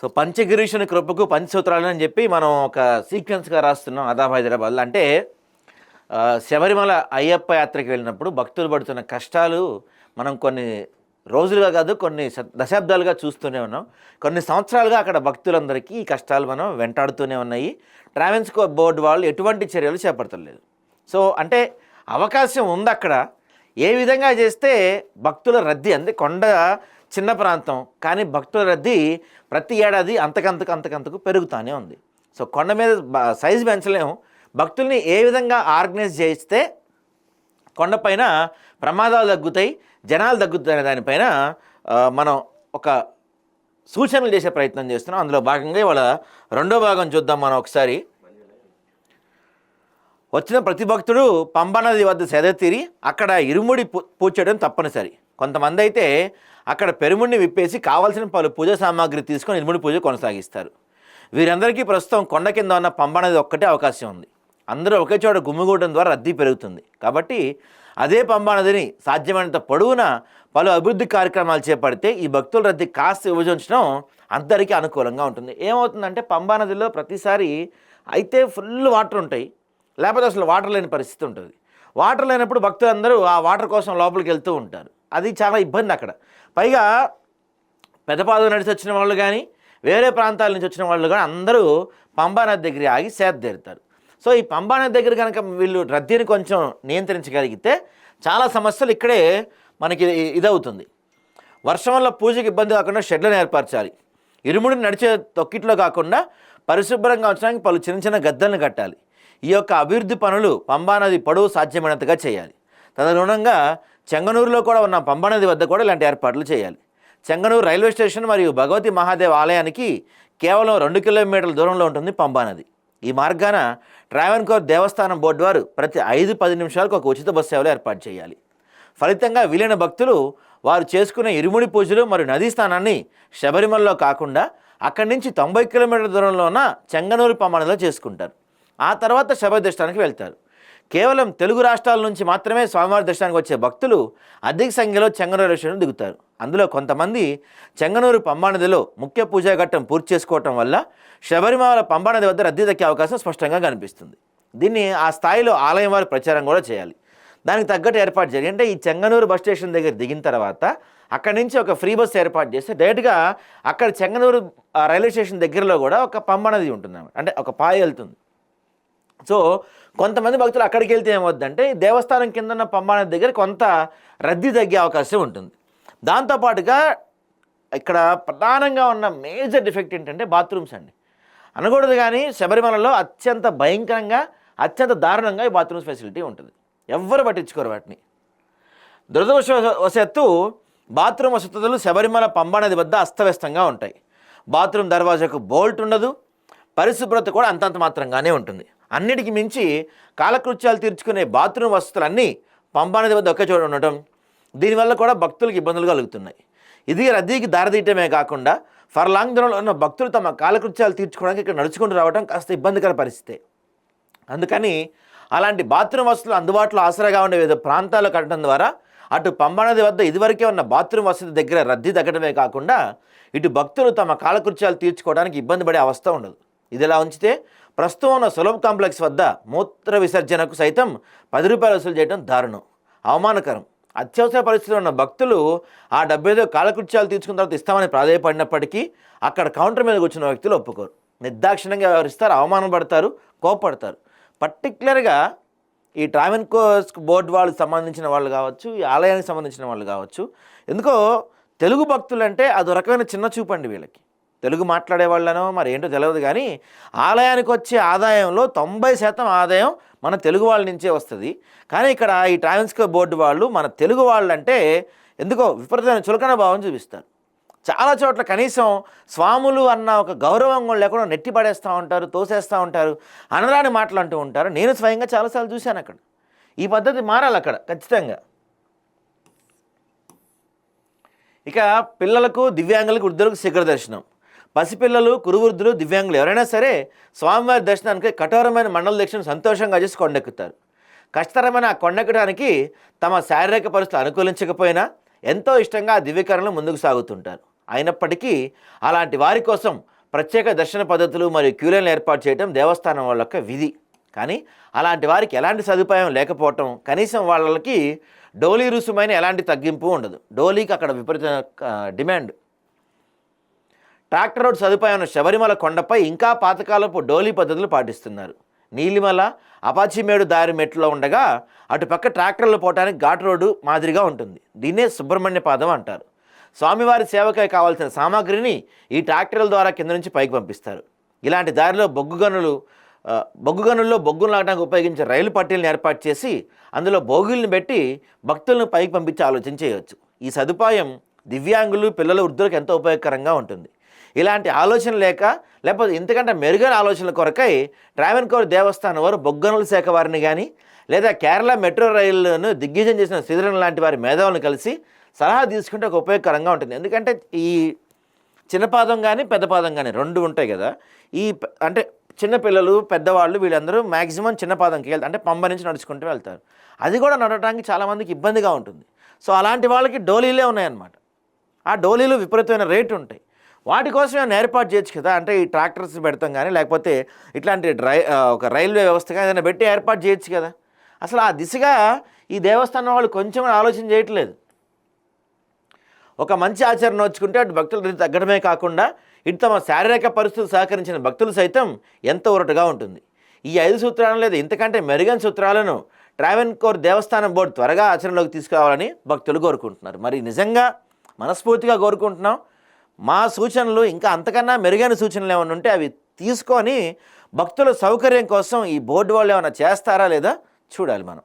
So పంచగిరీషుని కృపకు పంచసూత్రాలు అని చెప్పి మనం ఒక సీక్వెన్స్గా రాస్తున్నాం అదాబ్ హైదరాబాద్లో. అంటే శబరిమల అయ్యప్ప యాత్రకి వెళ్ళినప్పుడు భక్తులు పడుతున్న కష్టాలు మనం కొన్ని రోజులుగా కాదు కొన్ని దశాబ్దాలుగా చూస్తూనే ఉన్నాం. కొన్ని సంవత్సరాలుగా అక్కడ భక్తులందరికీ ఈ కష్టాలు మనం వెంటాడుతూనే ఉన్నాయి. ట్రావెల్స్ బోర్డు వాళ్ళు ఎటువంటి చర్యలు చేపడతలేదు సో అంటే అవకాశం ఉంది అక్కడ ఏ విధంగా చేస్తే భక్తుల రద్దీ అంటే కొండ చిన్న ప్రాంతం కానీ భక్తుల రద్దీ ప్రతి ఏడాది అంతకంతకు అంతకంతకు పెరుగుతూనే ఉంది. సో కొండ మీద సైజు పెంచలేము. భక్తుల్ని ఏ విధంగా ఆర్గనైజ్ చేయిస్తే కొండపైన ప్రమాదాలు తగ్గుతాయి జనాలు తగ్గుతాయి దానిపైన మనం ఒక సూచనలు చేసే ప్రయత్నం చేస్తున్నాం. అందులో భాగంగా ఇవాళ రెండో భాగం చూద్దాం మనం ఒకసారి. వచ్చిన ప్రతి భక్తుడు పంబానది వద్ద సెద తీరి అక్కడ ఇరుముడి పూ- పూజ చేయడం తప్పనిసరి. కొంతమంది అయితే అక్కడ పెరుముడిని విప్పేసి కావాల్సిన పలు పూజ సామాగ్రి తీసుకొని ఇనుముడి పూజ కొనసాగిస్తారు. వీరందరికీ ప్రస్తుతం కొండ కింద ఉన్న పంబనది ఒక్కటే అవకాశం ఉంది. అందరూ ఒకే చోట గుమ్మిగూడడం ద్వారా రద్దీ పెరుగుతుంది. కాబట్టి అదే పంబానదిని సాధ్యమైనంత పొడవున పలు అభివృద్ధి కార్యక్రమాలు చేపడితే ఈ భక్తుల రద్దీ కాస్త విభజించడం అందరికీ అనుకూలంగా ఉంటుంది. ఏమవుతుందంటే పంబానదిలో ప్రతిసారి అయితే ఫుల్ వాటర్ ఉంటాయి. లేకపోతే అసలు వాటర్ లేని పరిస్థితి ఉంటుంది. వాటర్ లేనప్పుడు భక్తులందరూ ఆ వాటర్ కోసం లోపలికి వెళ్తూ ఉంటారు. అది చాలా ఇబ్బంది అక్కడ. పైగా పెదపాదు నడిచి వచ్చిన వాళ్ళు కానీ వేరే ప్రాంతాల నుంచి వచ్చిన వాళ్ళు కానీ అందరూ పంబా నది దగ్గర ఆగి సేదతీరుతారు సో ఈ పంబా నది దగ్గర కనుక వీళ్ళు రద్దీని కొంచెం నియంత్రించగలిగితే చాలా సమస్యలు ఇక్కడే మనకి ఇదవుతుంది. వర్షం వల్ల పూజకి ఇబ్బంది కాకుండా షెడ్లను ఏర్పరచాలి. ఇరుముడిని నడిచే తొక్కిట్లో కాకుండా పరిశుభ్రంగా ఉంచడానికి పలు చిన్న చిన్న గద్దలను కట్టాలి. ఈ యొక్క అభివృద్ధి పనులు పంబా నది పొడవు సాధ్యమైనంతగా చేయాలి. తదనుగుణంగా చెంగనూరులో కూడా ఉన్న పంబా నది వద్ద కూడా ఇలాంటి ఏర్పాట్లు చేయాలి. చెంగనూరు రైల్వే స్టేషన్ మరియు భగవతి మహాదేవ్ ఆలయానికి కేవలం రెండు కిలోమీటర్ల దూరంలో ఉంటుంది పంబానది ఈ మార్గాన ట్రావెన్కోర్ దేవస్థానం బోర్డు వారు ప్రతి ఐదు పది నిమిషాలకు ఒక ఉచిత బస్సు సేవలు ఏర్పాటు చేయాలి. ఫలితంగా వీలైన భక్తులు వారు చేసుకునే ఇరుముడి పూజలు మరియు నదీ స్నానాన్ని శబరిమలలో కాకుండా అక్కడి నుంచి తొంభై కిలోమీటర్ల దూరంలో ఉన్న చెంగనూరు పంబానదిలో చేసుకుంటారు. ఆ తర్వాత శబరి వెళ్తారు. కేవలం తెలుగు రాష్ట్రాల నుంచి మాత్రమే స్వామివారి దర్శనానికి వచ్చే భక్తులు అధిక సంఖ్యలో చెంగనూరు విషయంలో దిగుతారు. అందులో కొంతమంది చెంగనూరు పంబానదిలో ముఖ్య పూజా ఘట్టం పూర్తి చేసుకోవటం వల్ల శబరిమల పంబానది వద్ద రద్దీ దక్కే అవకాశం స్పష్టంగా కనిపిస్తుంది. దీన్ని ఆ స్థాయిలో ఆలయం వారి ప్రచారం కూడా చేయాలి. దానికి తగ్గట్టు ఏర్పాటు చేయాలి. అంటే ఈ చెంగనూరు బస్ స్టేషన్ దగ్గర దిగిన తర్వాత అక్కడి నుంచి ఒక ఫ్రీ బస్ ఏర్పాటు చేస్తే డైరెక్ట్గా అక్కడ చెంగనూరు రైల్వే స్టేషన్ దగ్గరలో కూడా ఒక పంబ నది ఉంటుంది అంటే ఒక పాయ వెళ్తుంది. సో కొంతమంది భక్తులు అక్కడికి వెళ్తే ఏమవుద్దంటే దేవస్థానం కింద ఉన్న దగ్గర కొంత రద్దీ తగ్గే అవకాశం ఉంటుంది. దాంతోపాటుగా ఇక్కడ ప్రధానంగా ఉన్న మేజర్ డిఫెక్ట్ ఏంటంటే బాత్రూమ్స్ అండి. అనకూడదు కానీ శబరిమలలో అత్యంత భయంకరంగా అత్యంత దారుణంగా ఈ బాత్రూమ్స్ ఫెసిలిటీ ఉంటుంది. ఎవ్వరు పట్టించుకోరు వాటిని. దురదృష్టవశాత్తు బాత్రూమ్ వసతులు శబరిమల పంబా నది వద్ద అస్తవ్యస్తంగా ఉంటాయి. బాత్రూమ్ దర్వాజాకు బోల్ట్ ఉండదు. పరిశుభ్రత కూడా అంతంత మాత్రంగానే ఉంటుంది. అన్నిటికి మించి కాలకృత్యాలు తీర్చుకునే బాత్రూమ్ వసతులన్నీ పంపానది వద్ద ఒకే చోట ఉండటం దీనివల్ల కూడా భక్తులకు ఇబ్బందులు కలుగుతున్నాయి. ఇది రద్దీకి దారితీయటమే కాకుండా ఫర్లాంగ్ దూరంలో ఉన్న భక్తులు తమ కాలకృత్యాలు తీర్చుకోవడానికి ఇక్కడ నడుచుకుంటూ రావడం కాస్త ఇబ్బందికర పరిస్థితే. అందుకని అలాంటి బాత్రూమ్ వసతులు అందుబాటులో ఆసరాగా ఉండే వివిధ ప్రాంతాలు కట్టడం ద్వారా అటు పంబానది వద్ద ఇదివరకే ఉన్న బాత్రూమ్ వసతి దగ్గర రద్దీ తగ్గడమే కాకుండా ఇటు భక్తులు తమ కాలకృత్యాలు తీర్చుకోవడానికి ఇబ్బంది పడే అవస్థ ఉండదు. ఇదిలా ఉంచితే ప్రస్తుతం ఉన్న సులభ్ కాంప్లెక్స్ వద్ద మూత్ర విసర్జనకు సైతం పది రూపాయలు వసూలు చేయడం దారుణం. అవమానకరం. అత్యవసర పరిస్థితిలో ఉన్న భక్తులు ఆ డబ్బేదో కాలకృత్యాలు తీసుకున్న తర్వాత ఇస్తామని ప్రాధాయపడినప్పటికీ అక్కడ కౌంటర్ మీద కూర్చున్న వ్యక్తులు ఒప్పుకోరు. నిర్దాక్షిణ్యంగా వ్యవహరిస్తారు అవమానం పడతారు కోపడతారు పర్టిక్యులర్గా ఈ ట్రావెన్ కోర్స్ బోర్డు వాళ్ళకి సంబంధించిన వాళ్ళు కావచ్చు ఈ ఆలయానికి సంబంధించిన వాళ్ళు కావచ్చు ఎందుకో తెలుగు భక్తులు అంటే అది రకమైన చిన్న చూపండి వీళ్ళకి. తెలుగు మాట్లాడే వాళ్ళనో మరి ఏంటో తెలియదు కానీ ఆలయానికి వచ్చే ఆదాయంలో తొంభై శాతం ఆదాయం మన తెలుగు వాళ్ళ నుంచే వస్తుంది. కానీ ఇక్కడ ఈ ట్రావెన్స్కో బోర్డు వాళ్ళు మన తెలుగు వాళ్ళంటే ఎందుకో విపరీతమైన చులకన భావం చూపిస్తారు. చాలా చోట్ల కనీసం స్వాములు అన్న ఒక గౌరవం కూడా లేకుండా నెట్టి పడేస్తూ ఉంటారు తోసేస్తూ ఉంటారు అనరాని మాటలు అంటూ ఉంటారు. నేను స్వయంగా చాలాసార్లు చూశాను అక్కడ. ఈ పద్ధతి మారాలి అక్కడ ఖచ్చితంగా. ఇక పిల్లలకు దివ్యాంగులకు వృద్ధులకు శిఖర దర్శనం. పసిపిల్లలు కురువృద్ధులు దివ్యాంగులు ఎవరైనా సరే స్వామివారి దర్శనానికి కఠోరమైన మండల దీక్షను సంతోషంగా చేసి కొండెక్కుతారు. కష్టతరమైన ఆ కొండెక్కడానికి తమ శారీరక పరిస్థితులు అనుకూలించకపోయినా ఎంతో ఇష్టంగా ఆ దివ్యకరణలు ముందుకు సాగుతుంటారు. అయినప్పటికీ అలాంటి వారి కోసం ప్రత్యేక దర్శన పద్ధతులు మరియు క్యూలను ఏర్పాటు చేయడం దేవస్థానం వాళ్ళ యొక్క విధి. కానీ అలాంటి వారికి ఎలాంటి సదుపాయం లేకపోవటం కనీసం వాళ్ళకి డోలీ రుసుమైన ఎలాంటి తగ్గింపు ఉండదు. డోలీకి అక్కడ విపరీత డిమాండ్. ట్రాక్టర్ రోడ్ సదుపాయం ఉన్న శబరిమల కొండపై ఇంకా పాతకాలపు డోలీ పద్ధతులు పాటిస్తున్నారు. నీలిమల అపాచిమేడు దారి మెట్లో ఉండగా అటుపక్క ట్రాక్టర్లు పోవటానికి ఘాట్ రోడ్డు మాదిరిగా ఉంటుంది. దీన్నే సుబ్రహ్మణ్య పాదం అంటారు. స్వామివారి సేవకై కావాల్సిన సామాగ్రిని ఈ ట్రాక్టర్ల ద్వారా కింద నుంచి పైకి పంపిస్తారు. ఇలాంటి దారిలో బొగ్గు గనులు బొగ్గు గనుల్లో బొగ్గును లాగడానికి ఉపయోగించే రైలు పట్టీలను ఏర్పాటు చేసి అందులో బోగుల్ని పెట్టి భక్తులను పైకి పంపించి ఆలోచన చేయవచ్చు ఈ సదుపాయం దివ్యాంగులు పిల్లల వృద్ధులకు ఎంతో ఉపయోగకరంగా ఉంటుంది. ఇలాంటి ఆలోచన లేక లేకపోతే ఇంతకంటే మెరుగైన ఆలోచనల కొరకై ట్రావెన్కోర్ దేవస్థానం వారు బొగ్గనుల శాఖ వారిని కానీ లేదా కేరళ మెట్రో రైళ్ళను దిగ్విజయం చేసిన శ్రీధరన్ లాంటి వారి మేధావులను కలిసి సలహా తీసుకుంటే ఒక ఉపయోగకరంగా ఉంటుంది. ఎందుకంటే ఈ చిన్న పాదం కానీ పెద్ద పాదం కానీ రెండు ఉంటాయి కదా. ఈ అంటే చిన్నపిల్లలు పెద్దవాళ్ళు వీళ్ళందరూ మ్యాక్సిమం చిన్న పాదంకి వెళ్తారు అంటే పంబ నుంచి నడుచుకుంటూ వెళ్తారు. అది కూడా నడవడానికి చాలామందికి ఇబ్బందిగా ఉంటుంది. సో అలాంటి వాళ్ళకి డోలీలే ఉన్నాయన్నమాట. ఆ డోలీలు విపరీతమైన రేటు ఉంటాయి. వాటి కోసం ఏమైనా ఏర్పాటు చేయొచ్చు కదా? అంటే ఈ ట్రాక్టర్స్ పెడతాం కానీ లేకపోతే ఇట్లాంటి డ్రై ఒక రైల్వే వ్యవస్థ కానీ ఏదైనా పెట్టి ఏర్పాటు చేయొచ్చు కదా? అసలు ఆ దిశగా ఈ దేవస్థానం వాళ్ళు కొంచెం కూడా ఆలోచన చేయట్లేదు. ఒక మంచి ఆచరణ వచ్చుకుంటే అటు భక్తుల రీతి తగ్గడమే కాకుండా ఇటు తమ శారీరక పరిస్థితులు సహకరించిన భక్తులు సైతం ఎంతో ఒరటుగా ఉంటుంది. ఈ ఐదు సూత్రాలను లేదా ఇంతకంటే మెరుగైన సూత్రాలను ట్రావెన్కోర్ దేవస్థానం బోర్డు త్వరగా ఆచరణలోకి తీసుకురావాలని భక్తులు కోరుకుంటున్నారు. మరి నిజంగా మనస్ఫూర్తిగా కోరుకుంటున్నాం. మా సూచనలు ఇంకా అంతకన్నా మెరుగైన సూచనలు ఏమైనా ఉంటే అవి తీసుకొని భక్తుల సౌకర్యం కోసం ఈ బోర్డు వాళ్ళు ఏమైనా చేస్తారా లేదా చూడాలి మనం.